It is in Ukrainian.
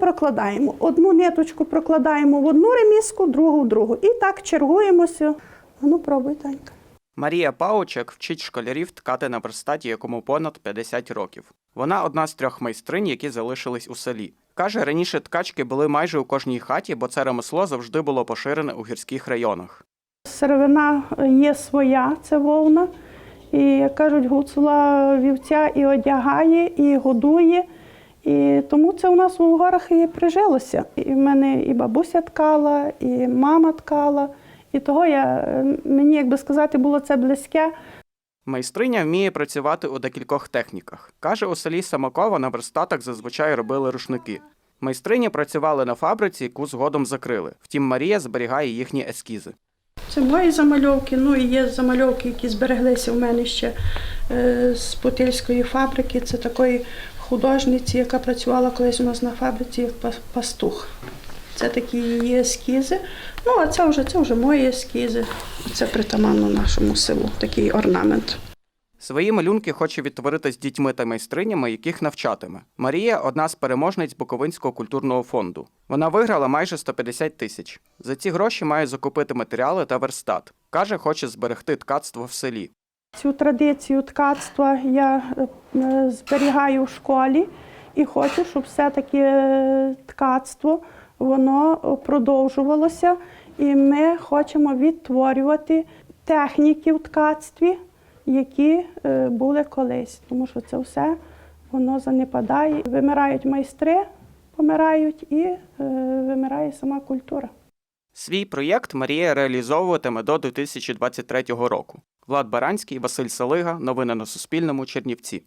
прокладаємо. Одну ниточку прокладаємо в одну реміску, другу в другу. І так чергуємося. Ну, пробуй, Танька. Марія Паучек вчить школярів ткати на верстаті, якому понад 50 років. Вона одна з трьох майстринь, які залишились у селі. Каже, раніше ткачки були майже у кожній хаті, бо це ремесло завжди було поширене у гірських районах. Сировина є своя, це вовна. І, як кажуть, гуцула вівця і одягає, і годує. І тому це у нас у горах і прижилося. І в мене і бабуся ткала, і мама ткала. І того я, е, мені, як би сказати, було це близьке. Майстриня вміє працювати у декількох техніках. Каже, у селі Самокова на верстатах зазвичай робили рушники. Майстрині працювали на фабриці, яку згодом закрили. Втім, Марія зберігає їхні ескізи. Це мої замальовки. Ну і є замальовки, які збереглися в мене ще е, з Путильської фабрики. Це такої художниці, яка працювала колись у нас на фабриці як пастух. Це такі її ескізи. Ну, а це вже, це вже мої ескізи. Це притаманно нашому селу, такий орнамент. Свої малюнки хоче відтворити з дітьми та майстринями, яких навчатиме. Марія одна з переможниць Буковинського культурного фонду. Вона виграла майже 150 тисяч. За ці гроші має закупити матеріали та верстат. Каже, хоче зберегти ткацтво в селі. Цю традицію ткацтва я е, зберігаю в школі і хочу, щоб все-таки е, ткацтво воно продовжувалося. І ми хочемо відтворювати техніки в ткацтві, які е, були колись. Тому що це все воно занепадає. Вимирають майстри, помирають і вимирає сама культура. Свій проєкт Марія реалізовуватиме до 2023 року. Влад Баранський, Василь Салига. Новини на Суспільному. Чернівці.